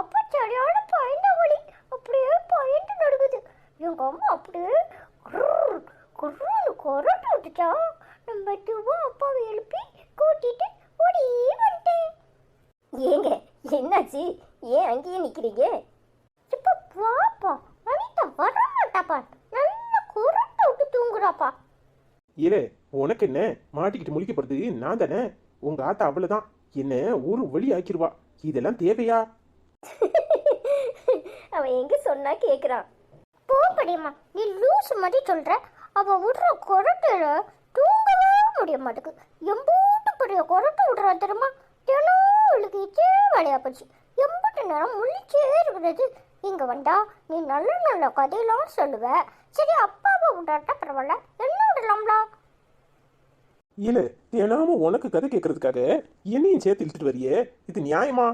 அப்பா சரியான பயந்த வழி அப்படியே பயந்து நடக்குது எங்க அம்மா அப்படியே குர்ரு, குர்ருன்னு விட்டுச்சா. நம்ம துவா அப்பாவை எழுப்பி கூட்டிட்டு ஓடி வந்துட்டேன். ஏங்க என்னாச்சு? ஏன் அங்கேயே நிக்கிறீங்க? இப்போ பாப்பா அனிதா வர மாட்டாப்பா நல்ல குரட்டு விட்டு தூங்குறாப்பா. இல்ல உனக்கு என்ன? மாட்டிக்கிட்டு முழிக்கப்படுறது நான் தானே? உங்க ஆத்தா அவ்வளவுதான் என்ன ஒரு வழி ஆக்கிடுவா இதெல்லாம் தேவையா? அவன் எங்க சொன்னா கேக்குறான். போ படியம்மா நீ லூஸ் மாதிரி சொல்ற. அவ விடுற கொரட்டையில தூங்கவே முடிய மாட்டேங்குது எம்பூட்டு பெரிய கொரட்டை விடுறா தெரியுமா? தினம் அவளுக்கு இதே வேலையா போச்சு. எம்பூட்டு நேரம் முழிச்சே இருக்கிறது. இங்க வந்தா நீ நல்ல நல்ல கதையெல்லாம் சொல்லுவ. சரி அப்பாவை விடாட்டா பரவாயில்ல. என்ன விடலாம்லா? இல்ல தினமும் உனக்கு கதை கேட்கறதுக்காக என்னையும் சேர்த்து இழுத்துட்டு வரியே? இது நியாயமா?